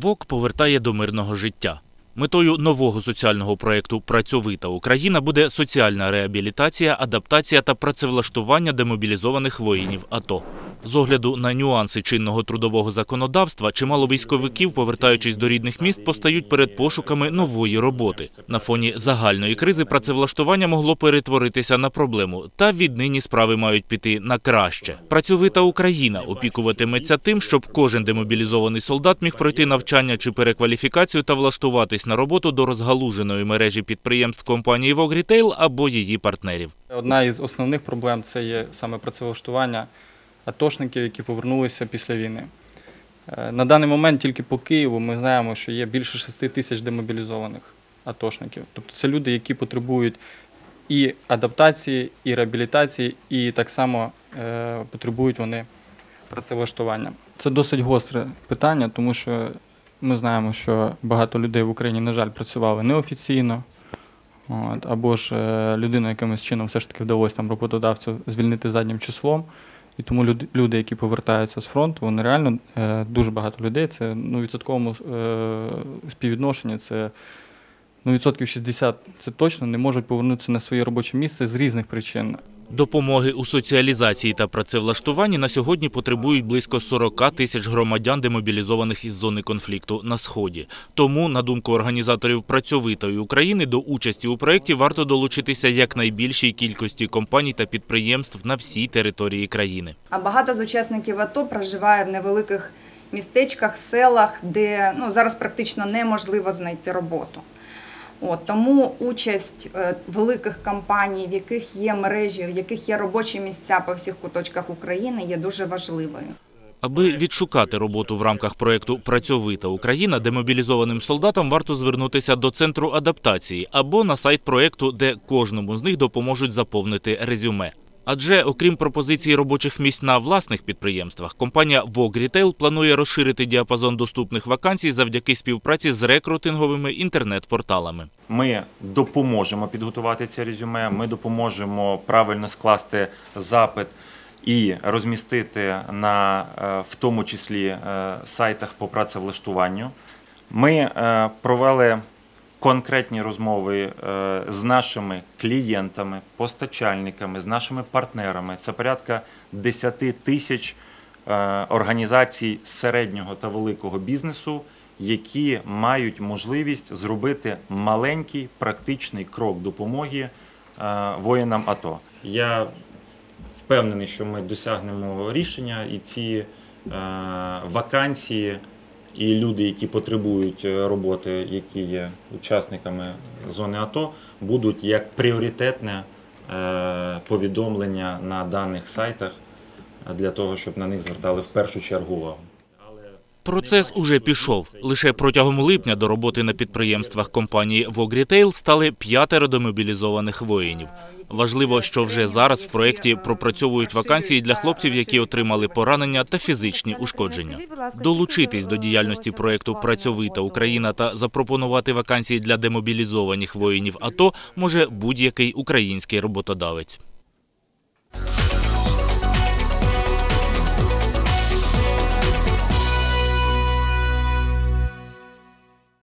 ВОК повертає до мирного життя. Метою нового соціального проєкту Працьовита Україна буде соціальна реабілітація, адаптація та працевлаштування демобілізованих воїнів АТО. З огляду на нюанси чинного трудового законодавства, чимало військовиків, повертаючись до рідних міст, постають перед пошуками нової роботи. На фоні загальної кризи працевлаштування могло перетворитися на проблему, та віднині справи мають піти на краще. Працьовита Україна опікуватиметься тим, щоб кожен демобілізований солдат міг пройти навчання чи перекваліфікацію та влаштуватись на роботу до розгалуженої мережі підприємств компанії «Вогрітейл» або її партнерів. Одна із основних проблем це є саме працевлаштування атошників, які повернулися після війни. Е, На даний момент тільки по Києву ми знаємо, що є більше 6 тисяч демобілізованих атошників. Тобто це люди, які потребують і адаптації, і реабілітації, і так само е, потребують вони працевлаштування. Це досить гостре питання, тому що ми знаємо, що багато людей в Україні, на жаль, працювали неофіційно. От, або ж е, людину якимось чином все ж таки вдалося там роботодавцю звільнити заднім числом. І тому люди, які повертаються з фронту, вони реально е, дуже багато людей. Це ну, відсотковому е, співвідношенні це ну, відсотків 60 це точно не можуть повернутися на своє робоче місце з різних причин. Допомоги у соціалізації та працевлаштуванні на сьогодні потребують близько 40 тисяч громадян, демобілізованих із зони конфлікту на сході. Тому, на думку організаторів працьовитої України, до участі у проєкті варто долучитися якнайбільшій кількості компаній та підприємств на всій території країни. А багато з учасників АТО проживає в невеликих містечках, селах, де ну, зараз практично неможливо знайти роботу. От, тому участь е, великих компаній, в яких є мережі, в яких є робочі місця по всіх куточках України, є дуже важливою. Аби відшукати роботу в рамках проєкту Працьовита Україна, демобілізованим солдатам варто звернутися до центру адаптації або на сайт проєкту, де кожному з них допоможуть заповнити резюме. Адже, окрім пропозиції робочих місць на власних підприємствах, компанія Retail планує розширити діапазон доступних вакансій завдяки співпраці з рекрутинговими інтернет-порталами. Ми допоможемо підготувати це резюме, ми допоможемо правильно скласти запит і розмістити на е, в тому числі е, сайтах по працевлаштуванню. Ми е, провели конкретні розмови е, з нашими клієнтами, постачальниками, з нашими партнерами. Це порядка 10 тисяч е, організацій середнього та великого бізнесу, які мають можливість зробити маленький практичний крок допомоги е, воїнам АТО. Я впевнений, що ми досягнемо рішення, і ці вакансії, і люди, які потребують е, роботи, які є учасниками зони АТО, будуть як пріоритетне е, повідомлення на даних сайтах для того, щоб на них звертали в першу чергу увагу. Процес уже пішов. Лише протягом липня до роботи на підприємствах компанії Retail стали п'ятеро демобілізованих воїнів. Важливо, що вже зараз в проєкті пропрацьовують вакансії для хлопців, які отримали поранення та фізичні ушкодження. Долучитись до діяльності проєкту Працьовита Україна та запропонувати вакансії для демобілізованих воїнів АТО може будь-який український роботодавець.